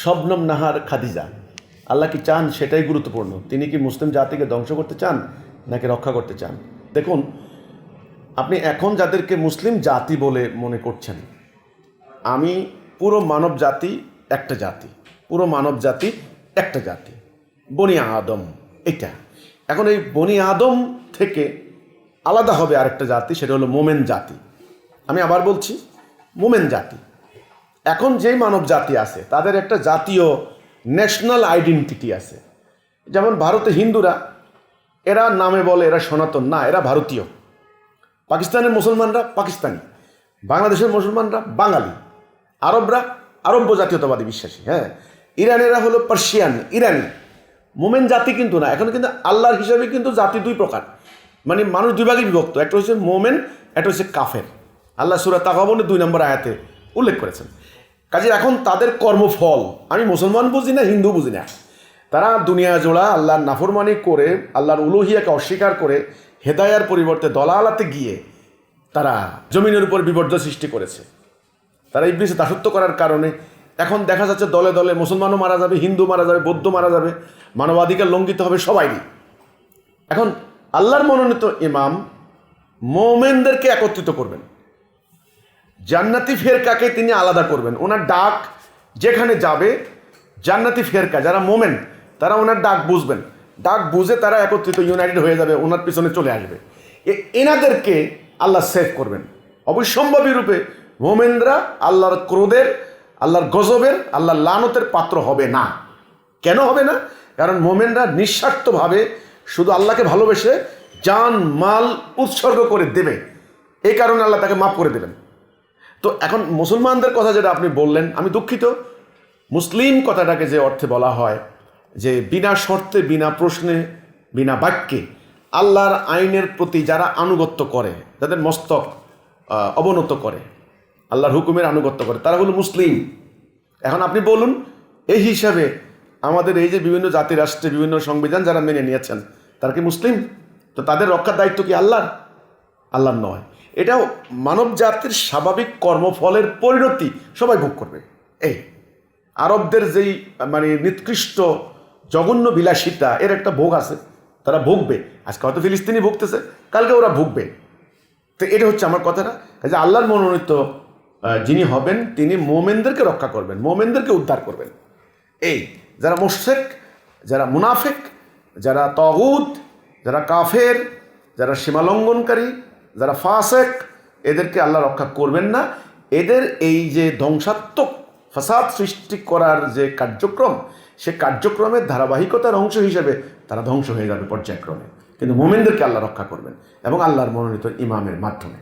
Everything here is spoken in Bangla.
শবনম নাহার খাদিজা। আল্লাহ কি চান সেটাই গুরুত্বপূর্ণ? তিনি কি মুসলিম জাতিকে ধ্বংস করতে চান নাকি রক্ষা করতে চান? দেখুন, আপনি এখন যাদেরকে মুসলিম জাতি বলে মনে করছেন, আমি পুরো মানব জাতি একটা জাতি, পুরো মানব জাতি একটা জাতি, বনি আদম এটা। এখন এই বনি আদম থেকে আলাদা হবে আরেকটা জাতি, সেটা হলো মোমেন জাতি। আমি আবার বলছি, মোমেন জাতি। এখন যেই মানব জাতি আছে, তাদের একটা জাতীয় ন্যাশনাল আইডেন্টিটি আছে। যেমন ভারতে হিন্দুরা, এরা নামে বলে, এরা সনাতন। না, এরা ভারতীয়। পাকিস্তানের মুসলমানরা পাকিস্তানি। বাংলাদেশের মুসলমানরা বাঙালি। আরবরা আরব্য জাতীয়তাবাদী বিশ্বাসী হ্যাঁ। ইরানেরা হলো পার্সিয়ান, ইরানি। মোমেন জাতি কিন্তু না, এখন কিন্তু আল্লাহর হিসাবে কিন্তু জাতি দুই প্রকার। মানে মানুষ দুই ভাগে বিভক্ত, একটা হচ্ছে মোমেন, একটা হচ্ছে কাফের। আল্লাহ সুরা তাকাবনের দুই নম্বর আয়াতে উল্লেখ করেছেন। কাজে এখন তাদের কর্মফল। আমি মুসলমান বুঝি না, হিন্দু বুঝি না। তারা দুনিয়া জোড়া আল্লাহর নাফরমানি করে, আল্লাহর উলুহিয়াকে অস্বীকার করে, হেদায়ার পরিবর্তে দলালাতে গিয়ে তারা জমিনের উপর বিপর্যয় সৃষ্টি করেছে। তারা ইবলিসে দাসত্ব করার কারণে এখন দেখা যাচ্ছে দলে দলে মুসলমানও মারা যাবে, হিন্দু মারা যাবে, বৌদ্ধ মারা যাবে, মানবাধিকার লঙ্ঘিত হবে সবাইরই। এখন আল্লাহর মনোনীত ইমাম মোমেনদেরকে একত্রিত করবেন। জান্নাতি ফেরকাকে তিনি আলাদা করবেন। ওনার ডাক যেখানে যাবে, জান্নাতি ফেরকা, যারা মোমেন, তারা ওনার ডাক বুঝবেন। ডাক বুঝে তারা একত্রিত ইউনাইটেড হয়ে যাবে, ওনার পিছনে চলে আসবে। এনাদেরকে আল্লাহ সেভ করবেন। অবশ্যম্ভাবী রূপে মোমেনরা আল্লাহর ক্রোধের, আল্লাহর গজবের, আল্লাহর লানতের পাত্র হবে না। কেন হবে না? কারণ মোমেনরা নিঃস্বার্থভাবে শুধু আল্লাহকে ভালোবেসে জান, মাল উৎসর্গ করে দেবে। এই কারণে আল্লাহ তাকে মাফ করে দেবেন। তো এখন মুসলমানদের কথা যেটা আপনি বললেন, আমি দুঃখিত। মুসলিম কথাটাকে যে অর্থে বলা হয়, যে বিনা শর্তে, বিনা প্রশ্নে, বিনা বাক্যে আল্লাহর আইনের প্রতি যারা আনুগত্য করে, যাদের মস্তক অবনত করে, আল্লাহর হুকুমের আনুগত্য করে, তারা হলো মুসলিম। এখন আপনি বলুন, এই হিসাবে আমাদের এই যে বিভিন্ন জাতি, রাষ্ট্রে বিভিন্ন সংবিধান যারা মেনে নিয়েছেন, তারা কি মুসলিম? তো তাদের রক্ষার দায়িত্ব কি আল্লাহর? আল্লাহর নয়। এটাও মানব জাতির স্বাভাবিক কর্মফলের পরিণতি সবাই ভোগ করবে। এই আরবদের যেই মানে নিকৃষ্ট জঘন্য বিলাসিতা, এর একটা ভোগ আছে, তারা ভুগবে। আজকে হয়তো ফিলিস্তিনি ভুগতেছে, কালকে ওরা ভুগবে। তো এটা হচ্ছে আমার কথাটা। যে আল্লাহর মনোনীত যিনি হবেন, তিনি মোমেনদেরকে রক্ষা করবেন, মোমেনদেরকে উদ্ধার করবেন। এই, যারা মোশেক যারা মুনাফেক, যারা তগুদ যারা কাফের, যারা সীমালঙ্ঘনকারী যারা ফাসেক, এদেরকে আল্লাহ রক্ষা করবেন না। এদের এই যে ধ্বংসাত্মক ফাসাদ সৃষ্টি করার যে কার্যক্রম, সে কার্যক্রমের ধারাবাহিকতার অংশ হিসেবে তারা ধ্বংস হয়ে যাবে পর্যায়ক্রমে। কিন্তু মোমেনদেরকে আল্লাহ রক্ষা করবেন এবং আল্লাহর মনোনীত ইমামের মাধ্যমে।